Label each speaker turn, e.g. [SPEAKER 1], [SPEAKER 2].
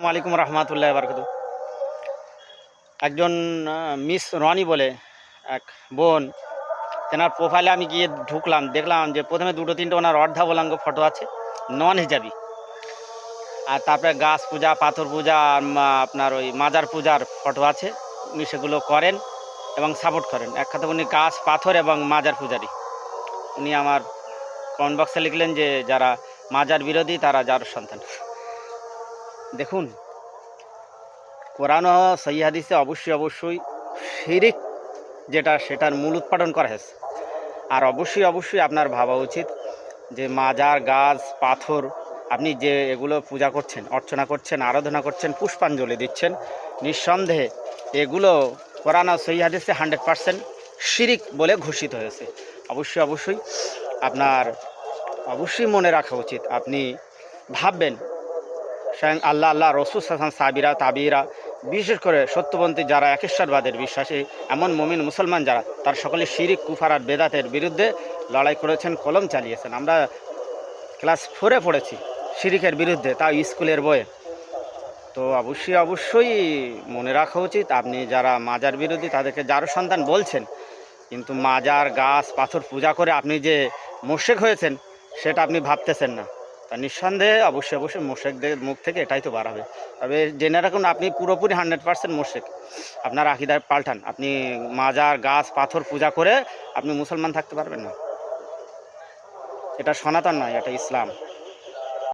[SPEAKER 1] আলাইকুম রহমতুল্লাহ বারকাত একজন মিস রনি বলে এক বোন, তেনার প্রোফাইলে আমি গিয়ে ঢুকলাম, দেখলাম যে প্রথমে দুটো, তিনটে ওনার অর্ধাবলাঙ্গ ফটো আছে নন হিজাবি আর তারপরে গাছ পূজা, পাথর পূজা আপনার ওই মাজার পূজার ফটো আছে, উনি সেগুলো করেন এবং সাপোর্ট করেন। এক কথা উনি গাছ, পাথর এবং মাজার পূজারি। উনি আমার কমেন্ট বক্সে লিখলেন যে যারা মাজার বিরোধী, তারা যার সন্তান। দেখুন, কোরআন ও সহি হাদিসে অবশ্যই অবশ্যই শিরিক যেটা, সেটার মূল উৎপাদন করা হয়েছে। আর অবশ্যই অবশ্যই আপনার ভাবা উচিত যে মাজার, গাছ, পাথর, আপনি যে এগুলো পূজা করছেন, অর্চনা করছেন, আরাধনা করছেন, পুষ্পাঞ্জলি দিচ্ছেন, নিঃসন্দেহে এগুলো কোরআন ও সহি হাদিসে হান্ড্রেড পারসেন্ট শিরিক বলে ঘোষিত হয়েছে। অবশ্যই অবশ্যই আপনার অবশ্যই মনে রাখা উচিত। আপনি ভাববেন স্বয়ং আল্লাহ আল্লাহ রসুল হাসান সাবিরা তাবিরা বিশেষ করে সত্যপন্থী যারা একেশ্বরবাদের বিশ্বাসী, এমন মমিন মুসলমান যারা, তার সকলে শিরিক, কুফার আর বেদাতের বিরুদ্ধে লড়াই করেছেন, কলম চালিয়েছেন। আমরা ক্লাস ফোরে পড়েছি শিরিকের বিরুদ্ধে, তাও স্কুলের বইয়ে। তো অবশ্যই অবশ্যই মনে রাখা উচিত, আপনি যারা মাজার বিরোধী, তাদেরকে যারও সন্তান বলছেন, কিন্তু মাজার গাছ, পাথর পূজা করে আপনি যে মোশেক হয়েছেন, সেটা আপনি ভাবতেছেন না। তা নিঃসন্দেহে অবশ্যই অবশ্যই মোশেকদের মুখ থেকে এটাই তো বার হবে। তবে জেনে রাখুন, আপনি পুরোপুরি হান্ড্রেড পার্সেন্ট মোশেক। আপনার আকিদার পাল্টান। আপনি মাজার, গাছ, পাথর পূজা করে আপনি মুসলমান থাকতে পারবেন না। এটা সনাতন নয়, এটা ইসলাম।